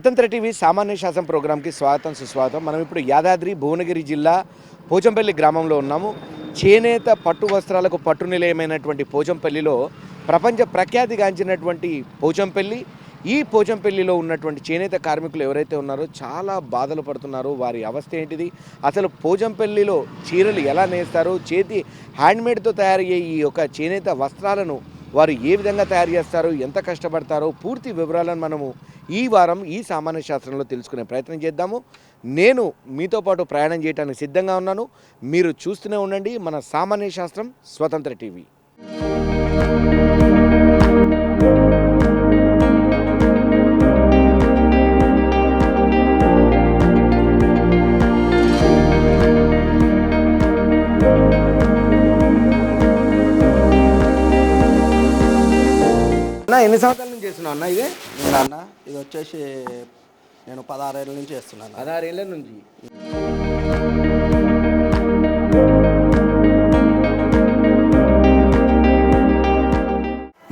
స్వతంత్ర టీవీ సామాన్య శాసన ప్రోగ్రాంకి స్వాగతం సుస్వాగతం. మనం ఇప్పుడు యాదాద్రి భువనగిరి జిల్లా పోచంపల్లి గ్రామంలో ఉన్నాము. చేనేత పట్టు వస్త్రాలకు పట్టు నిలయమైనటువంటి పోచంపల్లిలో ప్రపంచ ప్రఖ్యాతిగాంచినటువంటి పోచంపల్లి ఈ పోచంపల్లిలో ఉన్నటువంటి చేనేత కార్మికులు ఎవరైతే ఉన్నారో చాలా బాధలు పడుతున్నారో. వారి అవస్థ ఏంటిది? అసలు పోచంపల్లిలో చీరలు ఎలా నేస్తారు? చేతి హ్యాండ్మేడ్తో తయారయ్యే ఈ యొక్క చేనేత వస్త్రాలను వారు ఏ విధంగా తయారు చేస్తారు? ఎంత కష్టపడతారో పూర్తి వివరాలను మనము ఈ వారం ఈ సామాన్య శాస్త్రంలో తెలుసుకునే ప్రయత్నం చేద్దాము. నేను మీతో పాటు ప్రయాణం చేయడానికి సిద్ధంగా ఉన్నాను. మీరు చూస్తూనే ఉండండి. మన సామాన్య శాస్త్రం స్వతంత్ర టీవీ. ఎన్ని సంవత్సరాల నుంచి చేస్తున్నావు అన్న ఇది? నేను అన్న ఇది వచ్చేసి నేను పదహారేళ్ళ నుంచి చేస్తున్నాను? పదహారేళ్ళ నుంచి.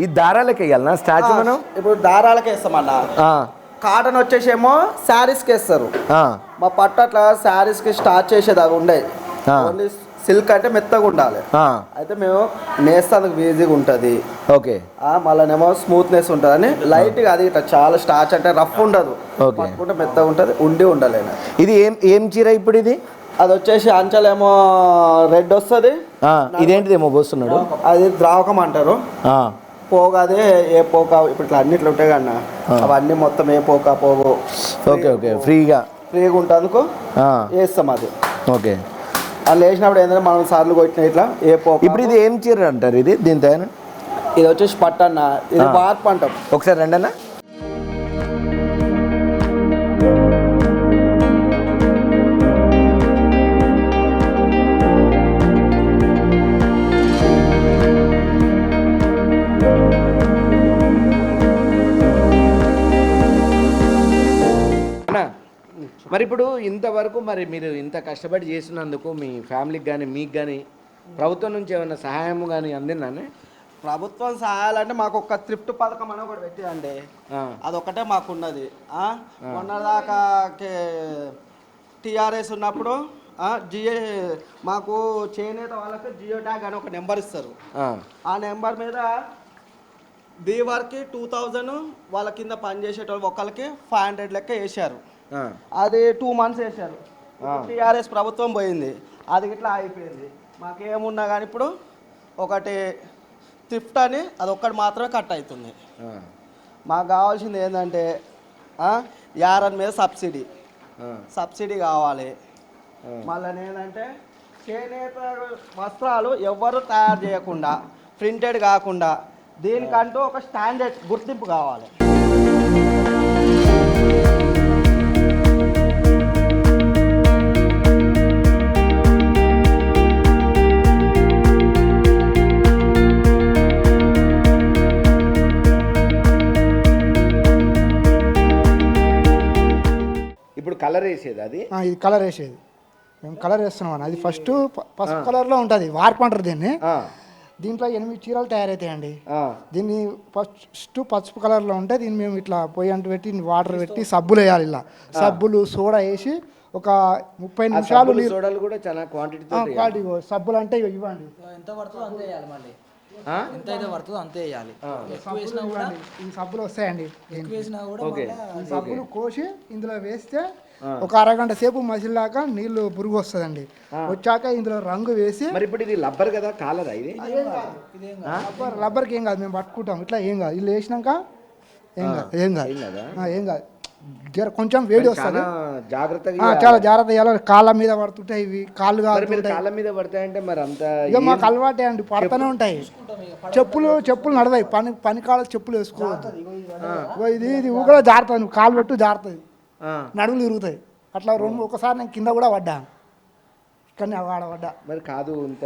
ఈ దారాలకి వేయాలనా? స్టాచ్యూ మనం? ఇప్పుడు దారాలకి వేస్తామన్న. ఆ, కాటన్ వచ్చేసి ఏమో శారీస్కి వేస్తారు. ఆ, మా పట్టు అట్లా శారీస్కి స్టార్ట్ చేసేది అవి ఉండే. ఆ. ఓన్లీ సిల్క్ అంటే మెత్తగా ఉండాలి. అయితే మేము నేస్తానికి ఈజీగా ఉంటుంది. ఓకే. మళ్ళీనేమో స్మూత్నెస్ ఉంటుందని లైట్గా అది ఇట్లా చాలా స్టార్చ్ అంటే రఫ్ ఉండదు. పట్టుకుంటే మెత్తగా ఉంటుంది ఉండి ఉండలేను ఇది ఏం ఏం చీర ఇప్పుడు ఇది? అది వచ్చేసి అంచెలేమో రెడ్ వస్తుంది. ఇదేంటిదేమో పోస్తున్నాడు? అది ద్రావకం అంటారు. ఆ, పోగా అదే ఏ పోక ఇప్పుడు ఇట్లా అన్నిట్లు ఉంటాయి కన్నా అవన్నీ మొత్తం ఏ పోక పోగు. Okay okay. ఫ్రీగా. ఫ్రీగా ఉంటందుకు ఆ, వేస్తాం అది. ఓకే. అది వేసినప్పుడు ఏంటంటే మనం సార్లు కొట్టిన ఇట్లా ఏ పోక ఇప్పుడు ఇది ఏం చీర అంటారు ఇది? దీని తయారు ఇది వచ్చేసి పట్టన్న. ఇది వార్పు అంటాం ఒకసారి రండి ఇప్పుడు ఇంతవరకు మరి మీరు ఇంత కష్టపడి చేసినందుకు మీ ఫ్యామిలీకి కానీ మీకు కానీ ప్రభుత్వం నుంచి ఏమైనా సహాయం కానీ అందిందానే ప్రభుత్వం సహాయాలంటే మాకు ఒక త్రిఫ్ట్ పథకం అని ఒకటి పెట్టిందండి ఆ, అదొక్కటే మాకు ఉన్నది ఆ? మొన్నదాకా టీఆర్ఎస్ ఉన్నప్పుడు జియో మాకు చేనేత వాళ్ళకి జియో ట్యాగ్ అని ఒక నెంబర్ ఇస్తారు. ఆ, నెంబర్ మీద బీవర్కి టూ థౌజండ్ వాళ్ళ కింద పనిచేసేటోళ్ళు ఒకళ్ళకి ఫైవ్ హండ్రెడ్ లెక్క వేసారు అది టూ మంత్స్ వేసారు టీఆర్ఎస్ ప్రభుత్వం పోయింది. అది ఇట్లా అయిపోయింది మాకేమున్నా కానీ ఇప్పుడు ఒకటి థిఫ్ట్ అని అది ఒక్కటి మాత్రమే కట్ అవుతుంది. మాకు కావాల్సింది ఏంటంటే యారన్ మీద సబ్సిడీ. సబ్సిడీ కావాలి. మళ్ళీ ఏంటంటే చేనేత వస్త్రాలు ఎవ్వరు తయారు చేయకుండా ప్రింటెడ్ కాకుండా దీనికంటూ ఒక స్టాండర్డ్ గుర్తింపు కావాలి. కలర్ వేసేది అది? ఆ, ఇది కలర్ వేసేది. మేము కలర్ వేస్తున్నాం అన్న. అది ఫస్ట్ పసుపు కలర్లో ఉంటుంది. వార్పు అంటారు దీన్ని. ఆ, దీంట్లో ఎనిమిది చీరలు తయారవుతాయండి ఆ, దీన్ని ఫస్ట్ పసుపు కలర్లో ఉంటే దీన్ని మేము ఇట్లా పొయ్యి అంటు పెట్టి వాటర్ పెట్టి సబ్బులు వేయాలి ఇలా. సబ్బులు సోడా వేసి ఒక ముప్పై నిమిషాలు సోడాలు కూడా చాలా క్వాంటిటీ ఆ, క్వాలిటీ ఇగో సబ్బులు అంటే ఇవ్వండి. ఎంత పడుతుందో అంతే వేయాలి మళ్ళీ. ఎంత అయితే పడుతుందో అంతే వేయాలి. ఎక్కువ వేసినా కూడా. ఈ సబ్బులు వస్తాయండి. ఎక్కువ వేసినా కూడా ఓకే. ఈ సబ్బులు కోసి ఇందులో వేస్తే ఒక అరగంట సేపు మసిలాక నీళ్ళు పురుగు వస్తుందండి వచ్చాక ఇందులో రంగు వేసి మరి ఇప్పుడు ఇది లబ్బర్ కదా కాలరా ఇది? రబ్బర్ రబ్బర్కి ఏం కాదు మేము పట్టుకుంటాం. ఇట్లా ఏం కాదు. ఇల్లు వేసినాక ఏం కాదు ఏం కాదు. ఏం కాదా? కొంచెం వేడి వస్తుంది. చాలా జాగ్రత్తగా ఆ, చాలా జాగ్రత్త చేయాలి కాళ్ళ మీద పడుతుంటాయి ఇవి. కాళ్ళు కాళ్ళ మీద పడతాయంటే మరి అంత ఇక మాకు అలవాటే అండి. పడుతూనే ఉంటాయి. చెప్పులు చెప్పులు నడవాయి. పని పని కాళ్ళ చెప్పులు వేసుకోవద్దు. ఇగో ఇది ఇది కూడా జారుతుంది. కాలు పెట్టు జారుతుంది. ఆ, నడుములు ఇరుగుతాయి అట్లా రెండు ఒకసారి నేను కింద కూడా పడ్డా. కానీ ఆడ పడ్డా. మరి కాదు ఇంత.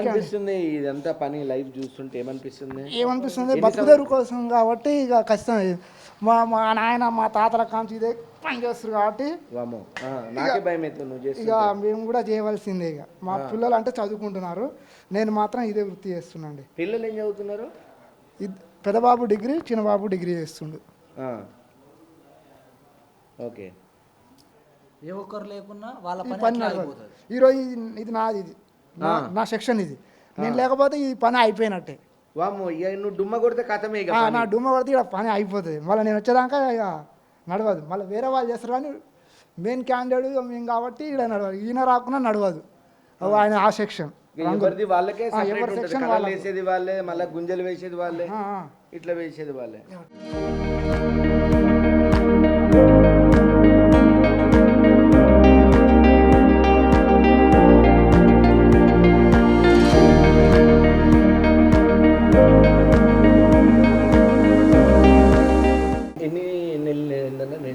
అనిపిస్తుంది ఇదంతా పని లైఫ్ చూస్తుంటే? ఏమనిపిస్తుంది? ఏమనిపిస్తుంది? బతుకుదేరు కోసం కాబట్టి ఇక ఖచ్చితంగా ఇది. మా మా నాయన మా తాతల కాంచి ఇదే పని చేస్తారు కాబట్టి ఇక మేము కూడా చేయవలసిందే ఇక. మా పిల్లలు అంటే చదువుకుంటున్నారు. నేను మాత్రం ఇదే వృత్తి చేస్తున్నాండి పిల్లలు ఏం చదువుతున్నారు? ఇద్- పెద్దబాబు డిగ్రీ చిన్నబాబు డిగ్రీ చేస్తుండు. ఓకే. ఏ ఒక్కరు లేకున్నా వాళ్ళ ఈ పని పని అట్లా నడవదు అయిపోతుంది. ఈరోజు ఇది ఇది నాది ఇది. నా- నా సెక్షన్ ఇది. నేను లేకపోతే ఈ పని అయిపోయినట్టే. వాము ఇక నువ్వు డుమ్మ కొడితే కథమే ఇక ఆ, పని. నా డుమ్మ పడితే ఇక్కడ పని అయిపోతుంది. మళ్ళీ నేను వచ్చేదాకా ఇక నడవదు. మళ్ళీ వేరే వాళ్ళు చేస్తారు కానీ మెయిన్ క్యాండిడేట్ మేము కాబట్టి ఇక్కడ నడవదు. ఈయన రాకుండా నడవదు. ఆయన ఆ సెక్షన్ ఇక ఎవరిది వాళ్ళకే ఆ, separate ఎవరి ఉంటుంది. section కలర్లు వాళ్ళకు. వేసేది వాళ్ళే మళ్ళీ గుంజలు వేసేది వాళ్ళే. ఇట్లా వేసేది వాళ్ళే.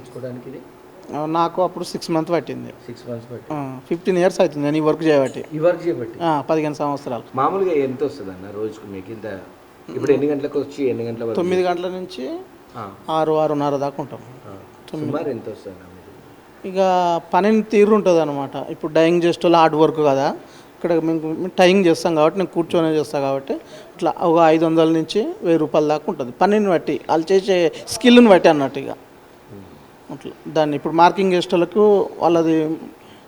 నేర్చుకోవడానికి ఇది? నాకు అప్పుడు సిక్స్ మంత్ పట్టింది. సిక్స్ మంత్స్ బట్టి ఫిఫ్టీన్ ఇయర్స్ అవుతుంది నేను ఈ వర్క్ చేయబట్టి. ఈ వర్క్ చేయబట్టి? ఆ, పదిహేను సంవత్సరాలు. మామూలుగా ఎంత వస్తుంది అన్న రోజుకు మీకు ఇంత? ఇప్పుడు ఎన్ని గంటలకు వచ్చి ఎన్ని గంటల వరకు? తొమ్మిది గంటల నుంచి ఆ, ఆరు ఆరున్నర దాకా ఉంటాం. ఆ. సుమారు ఎంత వస్తుంది అన్న మీకు ఇక పనిని తీరు ఉంటుంది అనమాట ఇప్పుడు డైయింగ్ చేసేటోళ్ళు హార్డ్ వర్క్ కదా. ఇక్కడ మేము మేము టైయింగ్ చేస్తాం కాబట్టి నేను కూర్చొనే చేస్తాను కాబట్టి ఇట్లా ఒక ఐదు వందల నుంచి వెయ్యి రూపాయల దాకా ఉంటుంది. పనిని బట్టి వాళ్ళు చేసే స్కిల్ని బట్టి అన్నట్టు ఇక. అట్లా దాన్ని ఇప్పుడు మార్కింగ్ చేసేటోళ్ళకు వాళ్ళది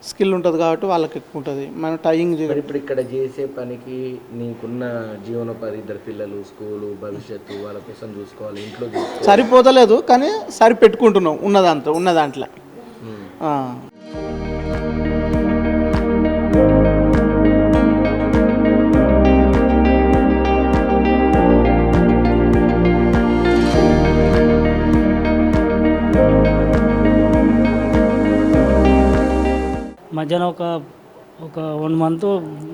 స్కిల్ ఉంటుంది కాబట్టి వాళ్ళకి ఎక్కువ ఉంటుంది. మనం టైయింగ్ ఇప్పుడు ఇక్కడ చేసే పనికి నీకున్న జీవనోపాధి ఇద్దరు పిల్లలు స్కూలు భవిష్యత్తు వాళ్ళ కోసం చూసుకోవాలి ఇంట్లో సరిపోతలేదు కానీ సరి పెట్టుకుంటున్నాం ఉన్న దాంట్లో ఆ. మధ్యాహ్నం ఒక ఒక వన్ మంత్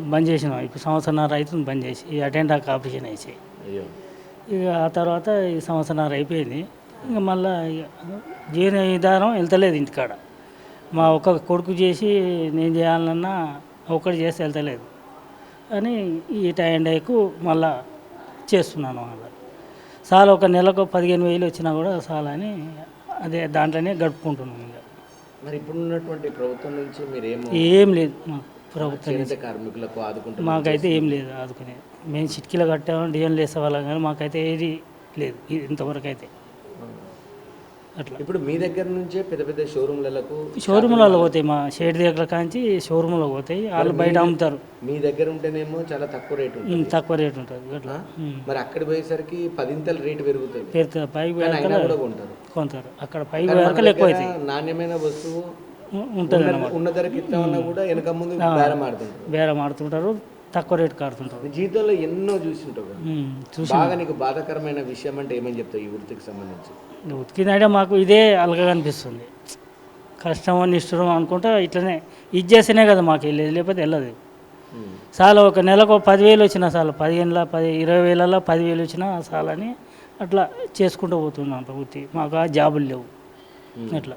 బంద్ చేసినాం. ఇప్పుడు సంవత్సరంన్నర అవుతుంది బంద్ చేసి. ఈ అటెండాక్ ఆపరేషన్ వేసి అయ్యో. ఇక ఆ తర్వాత ఈ సంవత్సరంన్నర అయిపోయింది. ఇంకా మళ్ళీ జీవన విధానం వెళ్తలేదు ఇంటికాడ. మా ఒక్క కొడుకు చేసి నేను చేయాలన్నా ఒక్కడు చేస్తే వెళ్తలేదు. అని ఈ టైండేకు మళ్ళా చేస్తున్నాను అలా చాలా ఒక నెలకు పదిహేను వేలు వచ్చినా కూడా చాలా అని అదే దాంట్లోనే గడుపుకుంటున్నాం ఇంకా. మరి ఇప్పుడు ఉన్నటువంటి ప్రభుత్వం నుంచి మీరేమో ఏం లేదు ప్రభుత్వం కార్మికులకు ఆదుకుంటున్నారు మాకైతే ఏం లేదు ఆదుకునేది మేము చిట్కీలు కట్టాము డిజైన్లు వేసేవాళ్ళం కానీ మాకైతే ఏది లేదు ఇంతవరకు అయితే అట్లా. ఇప్పుడు మీ దగ్గర నుంచే పెద్ద పెద్ద షోరూమ్లకు షోరూమ్లలో పోతాయి మా షేడ్ దగ్గర కాంచి షోరూమ్లో పోతాయి. వాళ్ళు బయట అమ్ముతారు. మీ దగ్గర ఉంటేనేమో చాలా తక్కువ రేట్ ఉంటుంది. ఉమ్, తక్కువ రేట్ ఉంటుంది. అట్లా. ఉమ్. మరి అక్కడ పోయేసరికి పదింతల రేట్ పెరుగుతుంది. పెరుగుతుంది. పైకి కూడా కొంటారు. కొంటారు అక్కడ మన పోయాక ఎక్కువ అవుతాయి నాణ్యమైన వస్తువు ఉంటుంది ఉన్న- అన్నమాట ఉన్న ధరకి ఇస్తామన్నా కూడా వెనక ముందు బేరం ఆడుతుంటారు. బేరం ఆడుతుంటారు తక్కువ రేట్ కాడుతుంటారు జీవితంలో ఎన్నో చూసింటావు చూసి బాగా నీకు బాధాకరమైన విషయం అంటే ఏమని చెప్తావు ఈ వృత్తికి సంబంధించి? ఉతికిందంటే మాకు ఇదే అలగగా అనిపిస్తుంది. కష్టం నిష్ఠురం అనుకుంటా ఇట్లనే ఇది చేస్తేనే కదా మాకు వెళ్ళేది లేకపోతే వెళ్ళదు. చాలా ఒక నెలకు పదివేలు వచ్చినా చాలు పదిహేనుల పది ఇరవై వేలలో పదివేలు వచ్చినా చాలని అట్లా చేసుకుంటూ పోతున్నాం వృత్తి మాకు ఆ జాబులు లేవు. అట్లా.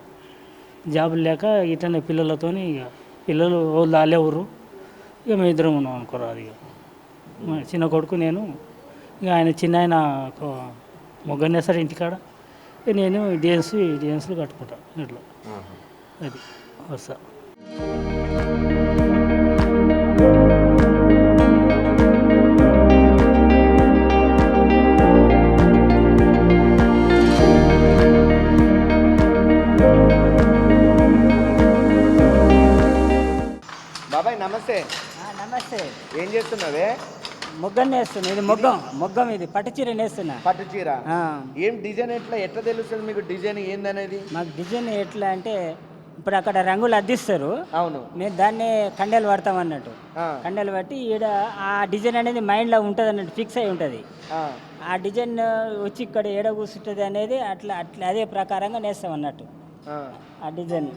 జాబులు లేక ఇట్లనే పిల్లలతోని ఇక పిల్లలు వాళ్ళు వాళ్ళెవరు ఇక మేము ఇద్దరం ఉన్నాం అనుకోరు అది చిన్న కొడుకు నేను ఇక ఆయన చిన్న ఆయన మొగ్గనేస్తారు ఇంటికాడ. ఇక నేను డిఎన్స్ డిఎన్స్లు కట్టుకుంటాను ఇట్లా. అది వస్తా. నమస్తే. నమస్తే. ఏం చేస్తున్నావే? మొగ్గం నేస్తున్నా. ఇది మొగ్గం. మొగ్గం ఇది. పట్టు చీర నేస్తున్నా. పట్టు చీర. ఏం డిజైన్ ఎట్లా? ఎట్లా తెలుస్తుంది మీకు డిజైన్ ఏందనేది? మాకు డిజైన్ ఎట్లా అంటే ఇప్పుడు అక్కడ రంగులు అద్దిస్తారు. అవును. మేము దాన్ని కండెలు పడతాం అన్నట్టు. కండెలు పట్టి ఈడ ఆ డిజైన్ అనేది మైండ్లో ఉంటుంది అన్నట్టు ఫిక్స్ అయి ఉంటుంది. ఆ, డిజైన్ వచ్చి ఇక్కడ ఏడ కూర్చుంటుంది అనేది అట్లా అట్లా అదే ప్రకారంగా నేస్తాం అన్నట్టు. ఆ. డిజైన్.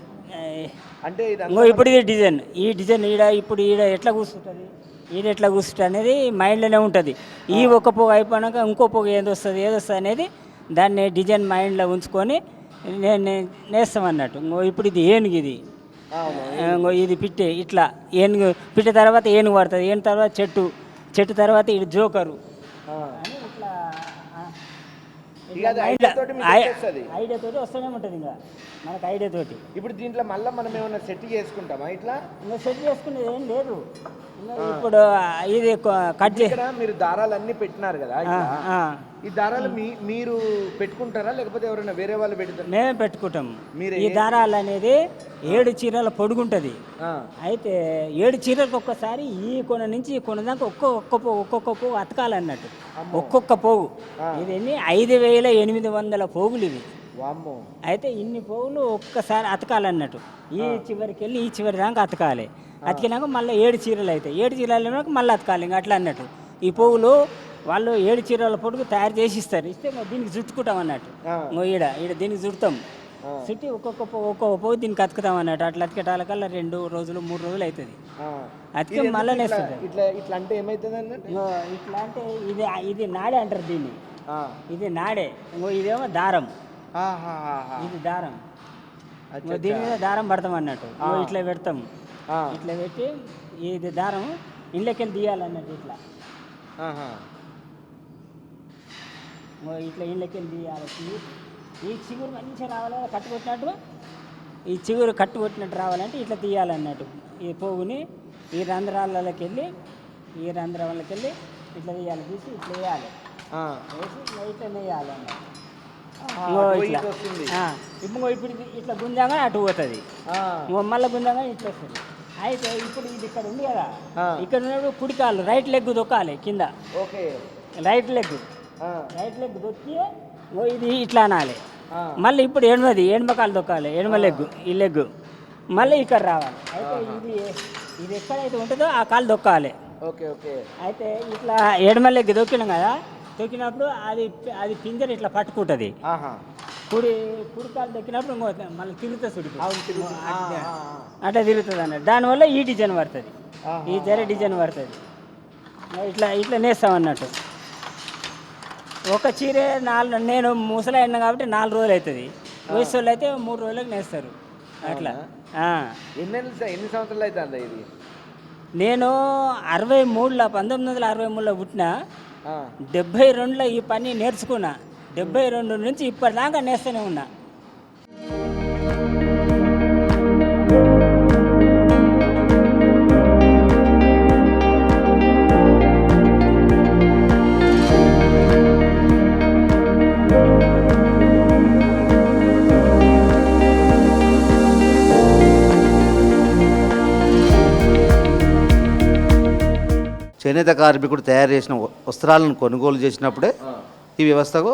అంటే ఇప్పుడు ఇది డిజైన్. ఈ డిజైన్ ఈడ ఇప్పుడు ఈడ ఎట్లా కూర్చుంటుంది? ఈడ ఎట్లా కూర్చుంటుంది అనేది మైండ్లోనే ఉంటుంది. ఈ ఒక్క పొగ అయిపోయినాక ఇంకో పొగ ఏది వస్తుంది ఏది వస్తుంది అనేది దాన్ని డిజైన్ మైండ్లో ఉంచుకొని నేను నేస్తాం అన్నట్టు ఇప్పుడు ఇది ఏనుగు ఇది. ఇది పిట్టే ఇట్లా. ఏనుగు పిట్ట తర్వాత ఏనుగు పడుతుంది ఏనుగు తర్వాత చెట్టు చెట్టు తర్వాత ఇది జోకరు ఆ. అని ఇట్లా ఆ, ఇక అది idea తోటి మీకు వచ్చేస్తది. ఐడియా తోటి వస్తూనే ఉంటుంది ఇంకా మనకు ఐడియా తోటి. ఇప్పుడు దీంట్లో మళ్ళీ మనం ఏమైనా సెట్ చేసుకుంటామా ఇట్లా? ఇంకా సెట్ చేసుకునేది ఏం లేదు. ఇప్పుడు ఇది కట్ చేసి మీరు దారాలు అన్ని పెట్టినారు కదా. ఈ దారాలు మీ మీరు పెట్టుకుంటారా? లేకపోతే ఎవరైనా వేరే వాళ్ళు పెడతారా? మేమే పెట్టుకుంటాం. మీరే ఈ దారాలు అనేది ఏడు చీరల పొడుగుంటుంది. అయితే ఏడు చీరలకు ఒక్కసారి ఈ కొన నుంచి ఈ కొన దాకా ఒక్క ఒక్క పోగు ఒక్కొక్క పోగు అతకాలన్నట్టు. ఒక్కొక్క పోగు ఇది ఎన్ని ఐదు వేల ఎనిమిది వందల పోగులు ఇవి. అయితే ఇన్ని పోగులు ఒక్కసారి అతకాలన్నట్టు. ఈ చివరికి వెళ్ళి ఈ చివరి దాకా అతకాలి. అతికినాక మళ్ళీ ఏడు చీరలు అవుతాయి ఏడు చీరలు మళ్ళీ అతకాలి ఇంకా అట్లా అన్నట్టు ఈ పోగులు వాళ్ళు ఏడు చీరల పొడుగు తయారు చేసి ఇస్తారు ఇస్తే మేము దీనికి చుట్టుకుంటాం అన్నట్టు. ఈడ ఈడ దీనికి చుడతాం. చుట్టి ఒక్కొక్క పో- ఒక్కొక్క పోగు దీనికి అతుకుతాం అన్నట్టు. అట్లా అతికేటాలకల్లా రెండు రోజులు మూడు రోజులు అవుతుంది. అతికి మళ్ళీ నేస్తుంటారు ఇట్లా ఇట్లా అంటే ఏమవుతుంది ఇట్లా అంటే ఇది ఇది నాడే అంటారు దీన్ని. ఇది నాడే. ఇదేమో దారం. ఇది దారం. దీని మీద దారం పడతాం అన్నట్టు. ఇట్లా పెడతాం. ఇట్లా పెట్టి ఇది దారం ఇళ్ళకెళ్ళి తీయాలన్నట్టు ఇట్లా. ఇట్లా ఇళ్ళకెళ్ళి తీయాలి. తీసి ఈ చిగురు మంచిగా రావాలి కదా, కట్టు కొట్టినట్టు ఈ చిగురు కట్టు కొట్టినట్టు రావాలంటే ఇట్లా తీయాలన్నట్టు. ఈ పోగుని ఈ రంధ్రాలకి వెళ్ళి ఈ రంధ్రాలకి వెళ్ళి ఇట్లా తీయాలి తీసి ఇట్లా వేయాలి. వేసి ఇట్లా వేయాలి అన్నట్టు. ఇప్పుడు ఇప్పుడు ఇట్లా గుంజాగా అటు పోతుంది. మళ్ళీ గుంజాగా ఇట్లా వస్తుంది. అయితే ఇప్పుడు ఇది ఇక్కడ ఉంది కదా. ఇక్కడ ఉన్నప్పుడు కుడి కాళ్ళు రైట్ లెగ్ దొక్కాలి కింద. Okay. Right leg. Right leg దొక్కి ఇది ఇట్లా అనాలి. మళ్ళీ ఇప్పుడు ఎడమది ఎడమ కాలు దొక్కాలి ఎడమ లెగ్ ఈ లెగ్ మళ్ళీ ఇక్కడ రావాలి. అయితే ఇది ఇది ఎక్కడైతే ఉంటుందో ఆ కాలు దొక్కాలి. Okay okay. అయితే ఇట్లా ఎడమ లెగ్ దొక్కినాం కదా దొక్కినప్పుడు అది అది పింజర్ ఇట్లా పట్టుకుంటుంది. కుడి కుడి కాలు దొక్కినప్పుడు ఇంకో మళ్ళీ తిరుగుతుంది సుడి. అట్లా తిరుగుతుంది అన్నట్టు. దానివల్ల ఈ డిజైన్ పడుతుంది. ఈ జర డిజైన్ పడుతుంది. ఇట్లా ఇట్లా నేస్తాం అన్నట్టు. ఒక చీరే నాలుగు నేను ముసలాడిన కాబట్టి నాలుగు రోజులు అవుతుంది. వయసు వాళ్ళు అయితే మూడు రోజులకు నేస్తారు. అట్లా. ఎన్ని ఎన్ని సంవత్సరాలు అయితే అంద ఇది? నేను అరవై మూడులో పంతొమ్మిది వందల అరవై మూడులో పుట్టిన. డెబ్బై రెండులో ఈ పని నేర్చుకున్నా. డెబ్బై రెండు నుంచి ఇప్పటిదాకా నేస్తూనే ఉన్నా. చేనేత కార్మికుడు తయారు చేసిన వస్త్రాలను కొనుగోలు చేసినప్పుడే ఈ వ్యవస్థకు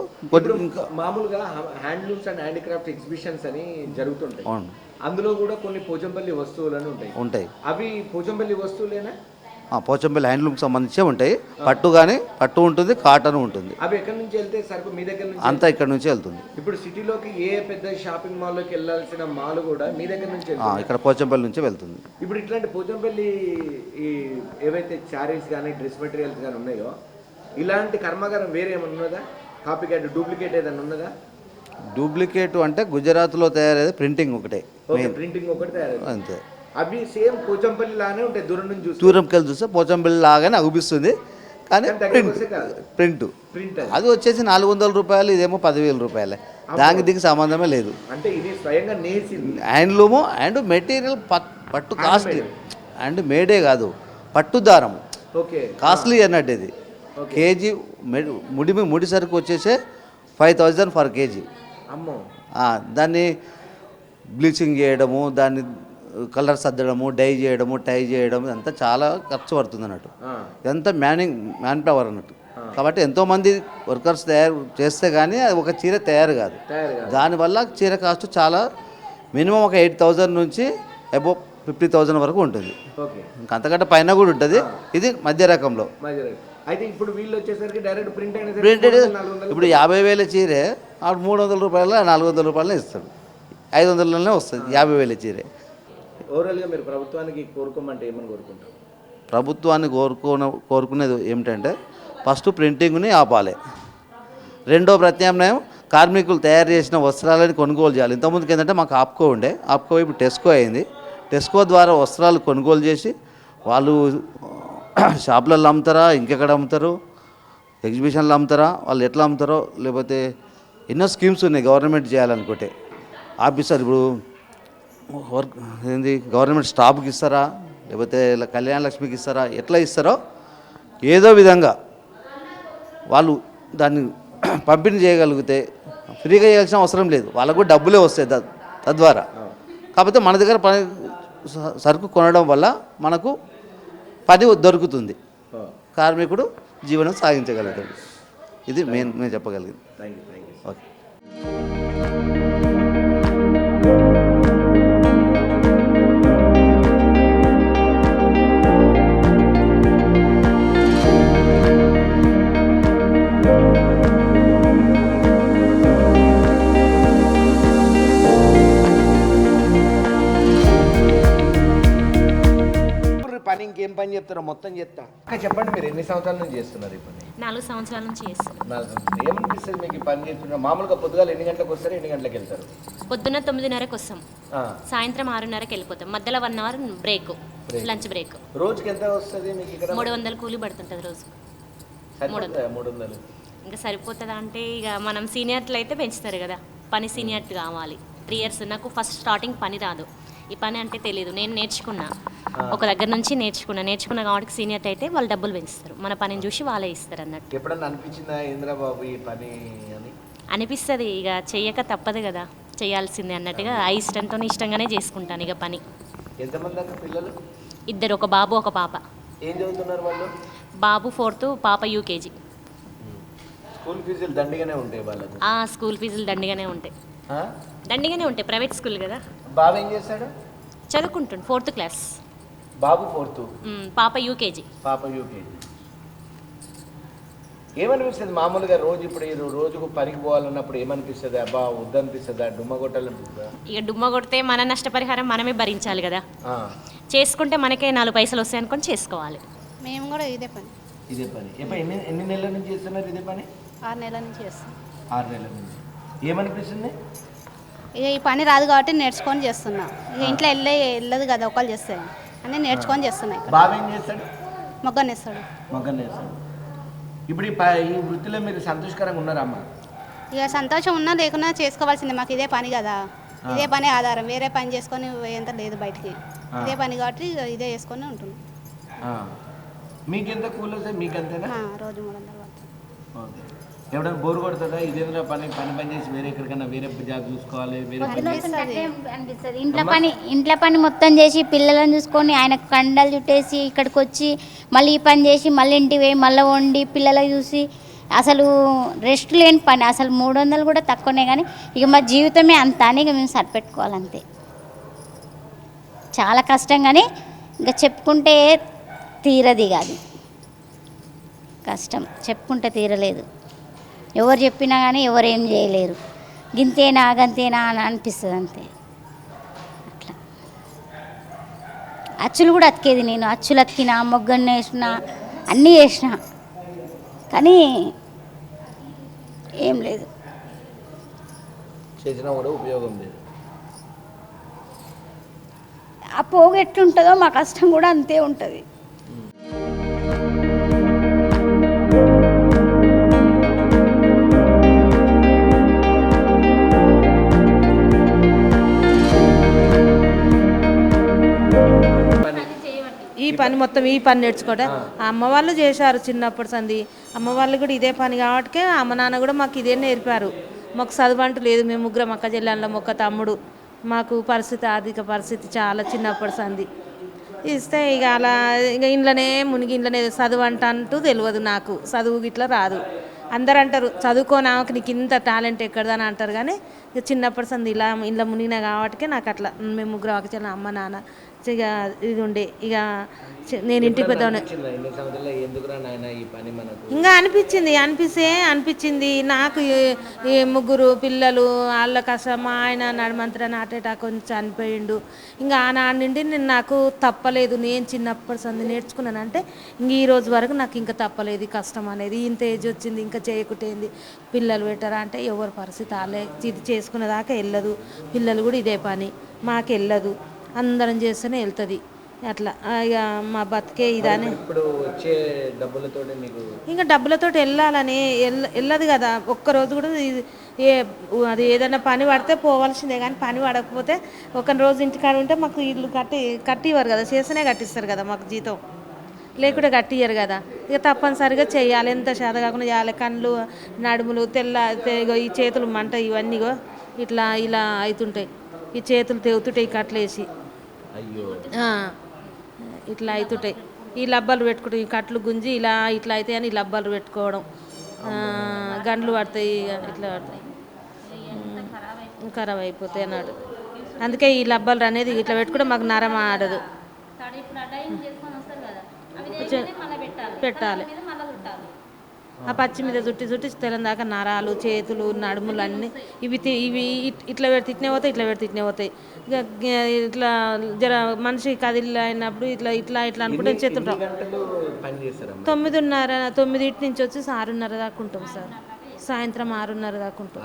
మామూలుగా హ్యాండ్లూమ్స్ అండ్ హ్యాండిక్రాఫ్ట్ ఎగ్జిబిషన్స్ అని జరుగుతుంటాయి. అందులో కూడా కొన్ని పోచంపల్లి వస్తువులను ఉంటాయి. ఉంటాయి. అవి పోచంపల్లి వస్తువులేనా? పోచంపల్లి హ్యాండ్లూమ్కి సంబంధించే ఉంటాయి. పట్టు కానీ పట్టు ఉంటుంది కాటన్ ఉంటుంది. అవి ఎక్కడి నుంచి వెళ్తే సరుకు మీ దగ్గర నుంచి? అంతా ఇక్కడ నుంచి వెళ్తుంది. ఇప్పుడు సిటీలోకి ఏ పెద్ద షాపింగ్ మాల్లోకి వెళ్ళాల్సిన మాల్ కూడా మీ దగ్గర నుంచి ఆ, వెళ్తుంది. ఇక్కడ పోచంపల్లి నుంచి వెళ్తుంది. ఇప్పుడు ఇట్లాంటి పోచంపల్లి ఈ ఏవైతే శారీస్ కానీ డ్రెస్ మెటీరియల్స్ కానీ ఉన్నాయో ఇలాంటి కర్మాగారం వేరే ఏమైనా ఉన్నదా? కాపీ క్యాట్ డూప్లికేట్ ఏదైనా ఉన్నదా? డూప్లికేట్ అంటే గుజరాత్లో తయారయ్యేది ప్రింటింగ్ ఒకటే ఓకే మెయిన్. ప్రింటింగ్ ఒకటి తయారు అంతే. అవి సేమ్ పోచంపల్లి లానే ఉంటాయి దూరం నుంచి చూస్తే. దూరంకి వెళ్ళి చూస్తే పోచంపల్లి లాగానే అగుపిస్తుంది. కానీ ప్రింట్. ప్రింట్. ప్రింట్ అది. వచ్చేసి నాలుగు వందల రూపాయలు ఇదేమో పదివేల రూపాయలే. దానికి దీనికి సంబంధమే లేదు. అంటే ఇది స్వయంగా నేసింది. హ్యాండ్లూము అండ్ మెటీరియల్ పట్- పట్టు కాస్ట్లీ. అండ్ మేడే కాదు పట్టు దారం ఓకే. కాస్ట్లీ అన్నట్టు ఇది. కేజీ ముడి ముడి సరుకు వచ్చేసే ఫైవ్ థౌజండ్ ఫర్ కేజీ. అమ్మో. దాన్ని బ్లీచింగ్ చేయడము దాన్ని కలర్స్ అద్దడము డై చేయడము టై చేయడం ఇదంతా చాలా ఖర్చు పడుతుంది అన్నట్టు. ఇదంతా మ్యానింగ్ మ్యాన్ పవర్ అన్నట్టు కాబట్టి ఎంతోమంది వర్కర్స్ తయారు చేస్తే కానీ అది ఒక చీర తయారు కాదు. దానివల్ల చీర కాస్ట్ చాలా మినిమం ఒక ఎయిట్ థౌజండ్ నుంచి అబౌవ్ ఫిఫ్టీ థౌజండ్ వరకు ఉంటుంది. అంతకంటే పైన కూడా ఉంటుంది. ఇది మధ్య రకంలో. మధ్య రేట్. అయితే ఇప్పుడు వీళ్ళు వచ్చేసరికి డైరెక్ట్ ప్రింట్ అయిన సరే ప్రింటెడ్ ఇప్పుడు యాభై వేల చీరే మూడు వందల రూపాయల నాలుగు వందల రూపాయలనే ఇస్తాడు ఐదు వందలనే వస్తుంది యాభై వేల చీరే. ఓవరాల్గా మీరు ప్రభుత్వానికి కోరుకోమంటే ఏమని కోరుకుంటారు? ప్రభుత్వాన్ని కోరుకున్న కోరుకునేది ఏమిటంటే ఫస్ట్ ప్రింటింగ్ని ఆపాలి. రెండో ప్రత్యామ్నాయం కార్మికులు తయారు చేసిన వస్త్రాలని కొనుగోలు చేయాలి. ఇంతకుముందుకు ఏంటంటే మాకు ఆప్కో ఉండే. ఆప్కో ఇప్పుడు టెస్కో అయింది. టెస్కో ద్వారా వస్త్రాలు కొనుగోలు చేసి వాళ్ళు షాపులలో అమ్ముతారా? ఇంకెక్కడ అమ్ముతారు? ఎగ్జిబిషన్లో అమ్ముతారా? వాళ్ళు ఎట్లా అమ్ముతారో? లేకపోతే ఎన్నో స్కీమ్స్ ఉన్నాయి గవర్నమెంట్ చేయాలనుకుంటే. ఆఫీసర్ ఇప్పుడు వర్క్ ఏంది గవర్నమెంట్ స్టాఫ్కి ఇస్తారా? లేకపోతే ఇలా కళ్యాణ లక్ష్మికి ఇస్తారా? ఎట్లా ఇస్తారో ఏదో విధంగా వాళ్ళు దాన్ని పంపిణీ చేయగలిగితే ఫ్రీగా చేయాల్సిన అవసరం లేదు. వాళ్ళకు డబ్బులే వస్తాయి తద్వారా. కాకపోతే మన దగ్గర పని సరుకు కొనడం వల్ల మనకు పని దొరుకుతుంది. కార్మికుడు జీవనం సాగించగలుగుతాడు ఇది మెయిన్ మేము చెప్పగలిగింది. Thank you thank you okay. పని ఇంకేం పని చెప్తారో మొత్తం చెప్తా అక్క చెప్పండి మీరు ఎన్ని సంవత్సరాల నుంచి చేస్తున్నారు ఈ పని? నాలుగు సంవత్సరాల నుంచి చేస్తాను నాలుగు సంవత్సరాలు. ఏమనిపిస్తుంది మీకు ఈ పని చేస్తున్నారు మామూలుగా పొద్దుగాల ఎన్ని గంటలకు వస్తారు ఎన్ని గంటలకు వెళ్తారు? పొద్దున్న తొమ్మిదిన్నరకు వస్తాం. ఆ. సాయంత్రం ఆరున్నరకి వెళ్ళిపోతాం. మధ్యలో one hour break lunch break రోజుకి ఎంత వస్తుంది మీకు ఇక్కడ? మూడు వందల కూలి పడుతుంటుంది రోజు. మూడు వందలు. ఇంకా సరిపోతుందా అంటే ఇక మనం సీనియర్లు అయితే పెంచుతారు కదా. పని సీనియర్ కావాలి. త్రీ ఇయర్స్ నాకు ఫస్ట్ స్టార్టింగ్ పని రాదు. ఈ పని అంటే తెలియదు నేను నేర్చుకున్నా. ఒక దగ్గర నుంచి నేర్చుకున్నా. నేర్చుకున్నా కాబట్టి సీనియర్ అయితే వాళ్ళు డబ్బులు పెంచుతారు. మన పనిని చూసి వాళ్ళే ఇస్తారు అన్నట్టు. ఎప్పుడన్నా అనిపించిందా ఇంద్రబాబు ఈ పని అని? అనిపిస్తుంది. ఇక చెయ్యక తప్పదు కదా. చేయాల్సిందే అన్నట్టుగా ఆ. ఇష్టంతో ఇష్టంగానే చేసుకుంటాను ఇక పని. ఎంతమంది పిల్లలు? ఇద్దరు ఒక బాబు ఒక పాప. ఏం చదువుతున్నారు వాళ్ళు? బాబు ఫోర్త్ పాప యూకేజీ. స్కూల్ ఫీజులు దండిగానే ఉంటాయి వాళ్ళకు. ఆ స్కూల్ ఫీజులు దండిగానే ఉంటాయి? దండిగానే ఉంటాయి. ప్రైవేట్ స్కూల్ కదా. బాబు ఏం చేస్తాడు? చదువుకుంటుండు ఫోర్త్ క్లాస్ బాబు ఫోర్త్ పాప యూకేజీ పాప యూకేజీ ఏమనిపిస్తుంది? మామూలుగా రోజు ఇప్పుడు ఈ రో- రోజుకు పనికి పోవాలన్నప్పుడు ఏమనిపిస్తుంది? అబ్బా వద్దనిపిస్తుందా? డుమ్మ కొట్టాలనిపిస్తుందా? ఇక డుమ్మ కొడితే మన నష్టపరిహారం మనమే భరించాలి కదా. ఆ, చేసుకుంటే మనకే నాలుగు పైసలు వస్తాయి అనుకొని చేసుకోవాలి. మేము కూడా ఇదే పని. ఇదే పని. ఎప్ప ఎన్ని ఎన్ని నెలల నుంచి చేస్తున్నారు ఇదే పని? ఆరు నెలల నుంచి చేస్తాం. ఆరు నెలల నుంచి. ఏమనిపిస్తుంది? ఇక ఈ పని రాదు కాబట్టి నేర్చుకొని చేస్తున్నా. ఇక ఇంట్లో వెళ్ళే వెళ్ళదు కదా ఒకళ్ళు చేస్తే. అని నేర్చుకొని చేస్తున్నా ఇక్కడ. బాబు ఏం చేస్తాడు? మొగ్గనేస్తాడు. మగ్గం చేస్తాడు ఇప్పుడు ఈ ప- ఈ వృత్తిలో మీరు సంతోషకరంగా ఉన్నారా అమ్మ? ఇక సంతోషం ఉన్నా లేకున్నా చేసుకోవాల్సిందే. మాకు ఇదే పని కదా. ఇదే పని ఆధారం. వేరే పని చేసుకొని పోయేంత లేదు బయటికి. ఇదే పని కాబట్టి ఇక ఇదే చేసుకొని ఉంటున్నాం. ఆ. మీకెంత కూలి మీకు అంతేనా ఆ, రోజు మూడు వందలు. ఓకే. ఎప్పుడైనా బోర్ కొడుతుందా? ఇదేంద్ర పని? పని పని చేసి వేరే ఎక్కడికైనా వేరే జాబ్ చూసుకోవాలి వేరే అనిపిస్తుంది. ఇంట్లో పని ఇంట్లో పని మొత్తం చేసి పిల్లలను చూసుకొని ఆయన కండలు చుట్టేసి ఇక్కడికి వచ్చి మళ్ళీ ఈ పని చేసి మళ్ళీ ఇంటికి పోయి మళ్ళీ వండి పిల్లలకు చూసి అసలు రెస్ట్ లేని పని. అసలు మూడు వందలు కూడా తక్కువనే కానీ ఇక మా జీవితమే అంత అని ఇక మేము సరిపెట్టుకోవాలంతే. చాలా కష్టం కానీ ఇంకా చెప్పుకుంటే తీరది కాదు. కష్టం. చెప్పుకుంటే తీరలేదు. ఎవరు చెప్పినా కానీ ఎవరు ఏం చేయలేరు. గింతేనా గంతేనా అని అనిపిస్తుంది అంతే. అట్లా. అచ్చులు కూడా అతికేది నేను. అచ్చులు అతికిన మొగ్గను వేసిన అన్నీ వేసిన. కానీ ఏం లేదు. చేసినా కూడా ఉపయోగం లేదు. ఆ పోగు ఎట్లుంటుందో మా కష్టం కూడా అంతే ఉంటుంది. పని మొత్తం ఈ పని నేర్చుకోవడం అమ్మ వాళ్ళు చేశారు చిన్నప్పటి సంది అమ్మ వాళ్ళు కూడా ఇదే పని కాబట్టి అమ్మ నాన్న కూడా మాకు ఇదే నేర్పారు. మాకు చదువు అంటూ లేదు మేము ముగ్గురం అక్క చెల్లెళ్ళం ఒక తమ్ముడు. మాకు పరిస్థితి ఆర్థిక పరిస్థితి చాలా చిన్నప్పటి సంది ఇస్తే ఇక అలా ఇక ఇంట్లోనే మునిగి ఇంట్లోనే చదువు అంట అంటూ తెలియదు నాకు. చదువు ఇట్లా రాదు. అందరు అంటారు చదువుకోనామకి నీకు ఇంత టాలెంట్ ఎక్కడదని అంటారు కానీ ఇక చిన్నప్పటి సంది ఇలా ఇంట్లో మునిగినా కాబట్టి నాకు అట్లా మేము ముగ్గురు అక్క చెల్లెం అమ్మ నాన్న ఇక ఇది ఉండే. ఇక నేను ఇంటికి పెద్దవాడిని ఇంకా అనిపించింది అనిపిస్తే అనిపించింది. నాకు ఈ- ముగ్గురు పిల్లలు వాళ్ళ కష్టం మా ఆయన నడమంత్ర హార్ట్ అటాక్ వచ్చి చనిపోయిండు. ఇంకా ఆనాడు నుండి నేను నాకు తప్పలేదు. నేను చిన్నప్పటి సంది నేర్చుకున్నాను. అంటే ఇంక ఈ రోజు వరకు నాకు ఇంకా తప్పలేదు. కష్టం అనేది ఇంత ఏజ్ వచ్చింది ఇంకా చేయకుంటేంది. పిల్లలు పెట్టరా అంటే ఎవరి పరిస్థితి? వాళ్ళే ఇది చేసుకునే దాకా వెళ్ళదు. పిల్లలు కూడా ఇదే పని. మాకు వెళ్ళదు. అందరం చేస్తేనే వెళ్తుంది. అట్లా. ఇక మా బతికే ఇదానే. ఇప్పుడు వచ్చే డబ్బులతో మీకు ఇంకా డబ్బులతో వెళ్ళాలని వెళ్ళ- వెళ్ళదు కదా. ఒక్క రోజు కూడా ఏ అది ఏదైనా పని పడితే పోవాల్సిందే కానీ పని పడకపోతే ఒక రోజు ఇంటికాడ ఉంటే మాకు ఇల్లు కట్టి కట్టివ్వరు కదా. చేస్తేనే కట్టిస్తారు కదా మాకు జీతం. లేకుంటే కట్టియ్యరు కదా. ఇక తప్పనిసరిగా చేయాలి. ఎంత శాత కాకుండా చేయాలి. కళ్ళు నడుములు తెల్ల ఈ చేతులు మంట ఇవన్నీ ఇగో ఇట్లా ఇలా అవుతుంటాయి. ఈ చేతులు తెగుతుంటాయి ఈ కట్లేసి అయ్యో. ఆ, ఇట్లా అవుతుంటాయి ఈ లబ్బాలు పెట్టుకుంటాం ఈ కట్లు గుంజి ఇలా ఇట్లా అయితే అని ఈ లబ్బాలు పెట్టుకోవడం. గండ్లు పడతాయి ఇట్లా పడతాయి. ఖరాబ్ అయిపోతాయి అన్నాడు. అందుకే ఈ లబ్బాలు అనేది ఇట్లా పెట్టుకుంటే మాకు నరం ఆడదు. పెట్టాలి. ఆ పచ్చి మీద చుట్టి చుట్టి తెల్లం దాకా నరాలు చేతులు నడుములు అన్నీ ఇవి ఇవి ఇట్- ఇట్లా పెడితే ఇట్నే పోతాయి ఇట్లా పెడితే ఇట్నే పోతాయి. ఇక ఇట్లా జర మనిషి కదిలి అయినప్పుడు ఇట్లా ఇట్లా ఇట్లా అనుకుంటే చేస్తారమ్మా? తొమ్మిదిన్నర తొమ్మిదింటి నుంచి వచ్చి ఆరున్నర దాకా ఉంటాం సార్. సాయంత్రం ఆరున్నర దాకా ఉంటాం.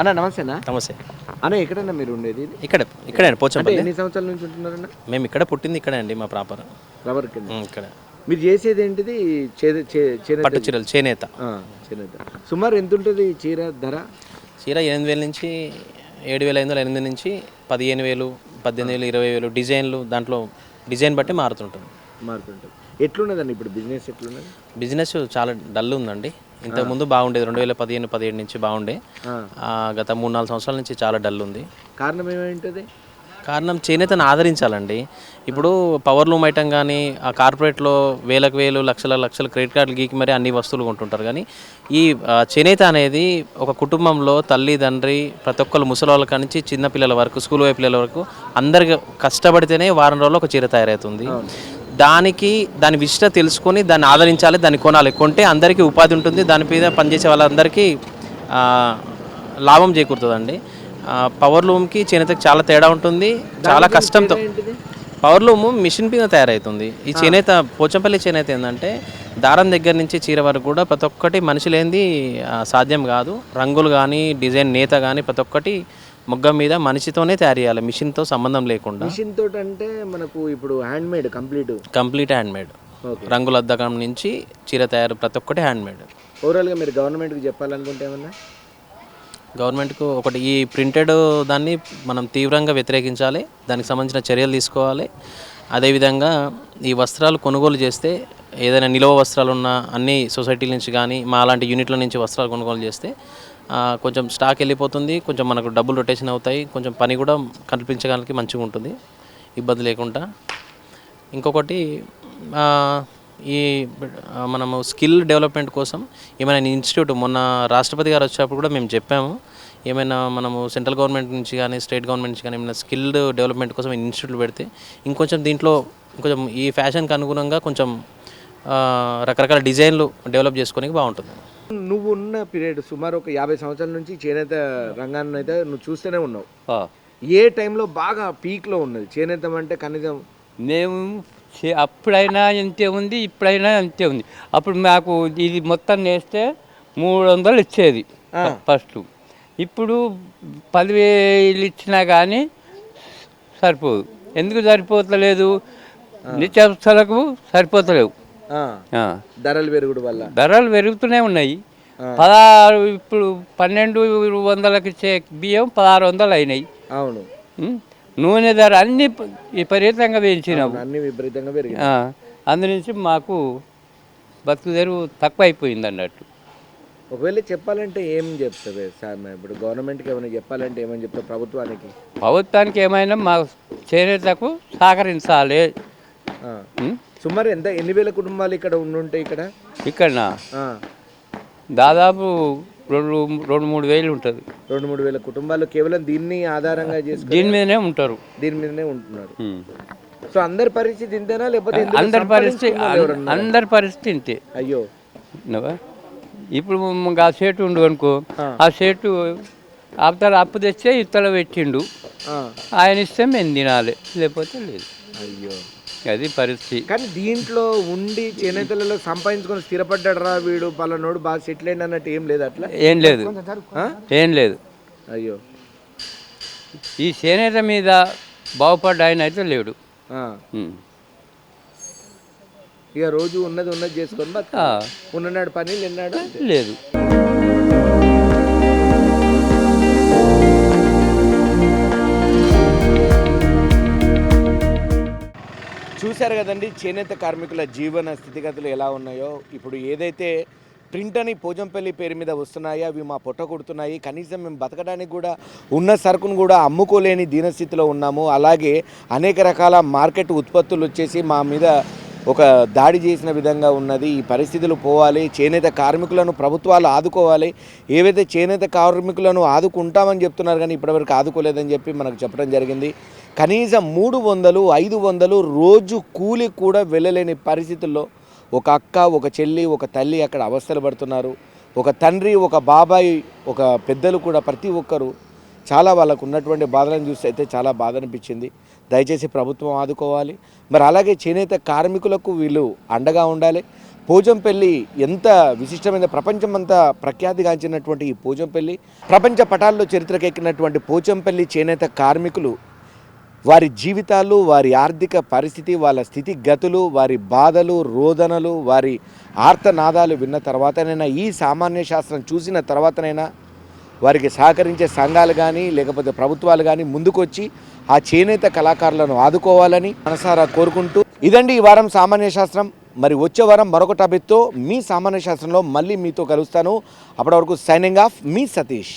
అన్న నమస్తేనా? నమస్తే. అన్న ఎక్కడన్నా మీరు ఉండేది? ఇక్కడ ఇక్కడే అంటే పోచంపల్లి. ఎన్ని సంవత్సరాల నుంచి ఉంటున్నారన్న? మేము ఇక్కడ పుట్టింది ఇక్కడే అండి మా ప్రాపర్. కింద. ఇక్కడ. మీరు చేసేది ఏంటిది? పట్టు చీరలు చేనేత. చేనేత. సుమారు ఎంత ఉంటుంది చీర ధర? చీర ఎనిమిది వేల నుంచి ఏడు వేల ఐదు వందల ఎనిమిది నుంచి పదిహేను వేలు పద్దెనిమిది వేలు ఇరవై వేలు డిజైన్లు దాంట్లో డిజైన్ బట్టి మారుతుంటుంది. మారుతుంటుంది. ఎట్లున్నదండి ఇప్పుడు బిజినెస్ ఎట్లున్నది? బిజినెస్ చాలా డల్ ఉందండి. ఇంతకుముందు బాగుండేది. రెండు వేల పదిహేను పదిహేడు నుంచి బాగుండే. గత మూడు నాలుగు సంవత్సరాల నుంచి చాలా డల్ ఉంది. కారణం ఏమేంటది? కారణం చేనేతను ఆదరించాలండి. ఇప్పుడు పవర్ లూమ్ ఐటమ్ కానీ ఆ కార్పొరేట్లో వేలకు వేలు లక్షల లక్షల క్రెడిట్ కార్డులు గీకి మరి అన్ని వస్తువులు కొంటుంటారు. కానీ ఈ చేనేత అనేది ఒక కుటుంబంలో తల్లి తండ్రి ప్రతి ఒక్కరు ముసలి కానించి చిన్న పిల్లల వరకు స్కూల్ వైపు పిల్లల వరకు అందరికి కష్టపడితేనే వారం రోజుల్లో ఒక చీర తయారవుతుంది. దానికి దాని విశిష్ట తెలుసుకొని దాన్ని ఆదరించాలి దాన్ని కొనాలి. కొంటే అందరికీ ఉపాధి ఉంటుంది. దాని మీద పనిచేసే వాళ్ళందరికీ లాభం చేకూరుతుందండి. పవర్ లూమ్కి చేనేతకి చాలా తేడా ఉంటుంది. చాలా కష్టంతో పవర్ లూమ్ మిషన్ మీద తయారవుతుంది ఈ చేనేత పోచంపల్లి చేనేత ఏంటంటే దారం దగ్గర నుంచి చీర వరకు కూడా ప్రతి ఒక్కటి మనిషి లేనిది సాధ్యం కాదు. రంగులు కానీ డిజైన్ నేత కానీ ప్రతి ఒక్కటి మొగ్గం మీద మనిషితోనే తయారు చేయాలి మిషన్తో సంబంధం లేకుండా. మిషన్ తోటి అంటే మనకు ఇప్పుడు hand made complete? Complete handmade. రంగుల అద్దకం నుంచి చీర తయారు ప్రతి ఒక్కటి హ్యాండ్ మేడ్ ఓవరాల్గా మీరు గవర్నమెంట్కి చెప్పాలనుకుంటే ఏమన్నా? గవర్నమెంట్కు ఒకటి ఈ ప్రింటెడ్ దాన్ని మనం తీవ్రంగా వ్యతిరేకించాలి దానికి సంబంధించిన చర్యలు తీసుకోవాలి. అదేవిధంగా ఈ వస్త్రాలు కొనుగోలు చేస్తే ఏదైనా నిల్వ వస్త్రాలు ఉన్న అన్ని సొసైటీల నుంచి కానీ మా అలాంటి యూనిట్ల నుంచి వస్త్రాలు కొనుగోలు చేస్తే కొంచెం స్టాక్ వెళ్ళిపోతుంది కొంచెం మనకు డబ్బులు రొటేషన్ అవుతాయి కొంచెం పని కూడా కల్పించడానికి మంచిగా ఉంటుంది ఇబ్బంది లేకుండా. ఇంకొకటి ఈ మనము స్కిల్ డెవలప్మెంట్ కోసం ఏమైనా ఇన్స్టిట్యూట్ మొన్న రాష్ట్రపతి గారు వచ్చేటప్పుడు కూడా మేము చెప్పాము ఏమైనా మనము సెంట్రల్ గవర్నమెంట్ నుంచి కానీ స్టేట్ గవర్నమెంట్ నుంచి కానీ ఏమైనా స్కిల్ డెవలప్మెంట్ కోసం ఇన్స్టిట్యూట్లు పెడితే ఇంకొంచెం దీంట్లో కొంచెం ఈ ఫ్యాషన్కి అనుగుణంగా కొంచెం రకరకాల డిజైన్లు డెవలప్ చేసుకోనికి బాగుంటుంది. నువ్వు ఉన్న పీరియడ్ సుమారు ఒక యాభై సంవత్సరాల నుంచి చేనేత రంగాన్ని అయితే నువ్వు చూస్తూనే ఉన్నావు. ఏ టైంలో బాగా పీక్లో ఉన్నది? చేనేత అంటే కనీసం మేము అప్పుడైనా అంతే ఉంది ఇప్పుడైనా అంతే ఉంది. అప్పుడు మాకు ఇది మొత్తం నేస్తే మూడు వందలు ఇచ్చేది ఫస్ట్. ఇప్పుడు పదివేలు ఇచ్చినా కానీ సరిపోదు. ఎందుకు సరిపోతలేదు? నిత్యావసరాలకు సరిపోతలేవు. ధరలు పెరుగుడు వల్ల. ధరలు పెరుగుతూనే ఉన్నాయి. పదహారు ఇప్పుడు పన్నెండు వందలకి ఇచ్చే బియ్యం పదహారు వందలు అయినాయి. అవును? నూనె ధర అన్ని విపరీతంగా పెంచినాము. అన్ని విపరీతంగా పెరిగాయి ఆ, అందు నుంచి మాకు బతుకు తెరువు తక్కువ అయిపోయింది అన్నట్టు ఒకవేళ చెప్పాలంటే ఏం చెప్తావే సార్? ఇప్పుడు గవర్నమెంట్కి ఏమైనా చెప్పాలంటే ఏమని చెప్తావు ప్రభుత్వానికి? ప్రభుత్వానికి ఏమైనా మా చేనేతకు సహకరించాలి? సుమారు ఎంత ఎన్ని వేల కుటుంబాలు ఇక్కడ ఉండుంటాయి ఇక్కడ? ఇక్కడ దాదాపు రెండు రెండు మూడు వేలు ఉంటుంది. రెండు మూడు వేల కుటుంబాలు కేవలం దీన్ని ఆధారంగా చేసుకుని దీని మీదనే ఉంటారు. దీని మీదనే ఉంటున్నారు. సో అందరి పరిస్థితి ఇంతేనా? లేకపోతే అందరి పరిస్థితి? అందరి పరిస్థితి ఇంతే. అయ్యో? ఇప్పుడు ఆ సేటు ఉండు అనుకో ఆ. సేటు అవతల అప్పు తెచ్చే ఇత్తల పెట్టిండు. ఆయన ఇస్తే మేము తినాలి లేకపోతే లేదు. అయ్యో. అది పరిస్థితి. కానీ దీంట్లో ఉండి చేనేతలలో సంపాదించుకొని స్థిరపడ్డాడరా వీడు పలానోడు బాగా సెటిల్ అయింది అన్నట్టు ఏం లేదు అట్లా? ఏం లేదు? ఏం లేదు. అయ్యో. ఈ చేనేత మీద బాగుపడ్డ ఆయన అయితే లేడు. ఆ. ఇక రోజు ఉన్నది ఉన్నది చేసుకొని బతకాలి. ఉన్ననాడు పని లేనాడు లేదు. చూశారు కదండి చేనేత కార్మికుల జీవన స్థితిగతులు ఎలా ఉన్నాయో. ఇప్పుడు ఏదైతే ప్రింట్ అని పోజంపల్లి పేరు మీద వస్తున్నాయో అవి మా పొట్ట కొడుతున్నాయి. కనీసం మేము బతకడానికి కూడా ఉన్న సరుకును కూడా అమ్ముకోలేని దీనస్థితిలో ఉన్నాము. అలాగే అనేక రకాల మార్కెట్ ఉత్పత్తులు వచ్చేసి మా మీద ఒక దాడి చేసిన విధంగా ఉన్నది. ఈ పరిస్థితులు పోవాలి. చేనేత కార్మికులను ప్రభుత్వాలు ఆదుకోవాలి. ఏవైతే చేనేత కార్మికులను ఆదుకుంటామని చెప్తున్నారు కానీ ఇప్పటివరకు ఆదుకోలేదని చెప్పి మనకు చెప్పడం జరిగింది. కనీసం మూడు వందలు ఐదు వందలు రోజు కూలి కూడా వెళ్ళలేని పరిస్థితుల్లో ఒక అక్క ఒక చెల్లి ఒక తల్లి అక్కడ అవస్థలు పడుతున్నారు. ఒక తండ్రి ఒక బాబాయి ఒక పెద్దలు కూడా ప్రతి ఒక్కరు చాలా వాళ్ళకు ఉన్నటువంటి బాధలను చూస్తే అయితే చాలా బాధ అనిపించింది. దయచేసి ప్రభుత్వం ఆదుకోవాలి. మరి అలాగే చేనేత కార్మికులకు వీళ్ళు అండగా ఉండాలి. పోజంపల్లి ఎంత విశిష్టమైన ప్రపంచమంతా ప్రఖ్యాతిగాంచినటువంటి ఈ పోజంపల్లి ప్రపంచ పటాల్లో చరిత్రకెక్కినటువంటి పోచంపల్లి చేనేత కార్మికులు వారి జీవితాలు వారి ఆర్థిక పరిస్థితి వాళ్ళ స్థితిగతులు వారి బాధలు రోదనలు వారి ఆర్తనాదాలు విన్న తర్వాతనైనా ఈ సామాన్య శాస్త్రం చూసిన తర్వాతనైనా వారికి సహకరించే సంఘాలు కానీ లేకపోతే ప్రభుత్వాలు కానీ ముందుకొచ్చి ఆ చేనేత కళాకారులను ఆదుకోవాలని మనసారా కోరుకుంటూ ఇదండి ఈ వారం సామాన్య శాస్త్రం. మరి వచ్చే వారం మరొక టాపిక్తో మీ సామాన్య శాస్త్రంలో మళ్ళీ మీతో కలుస్తాను. అప్పటి వరకు సైనింగ్ ఆఫ్ మీ సతీష్.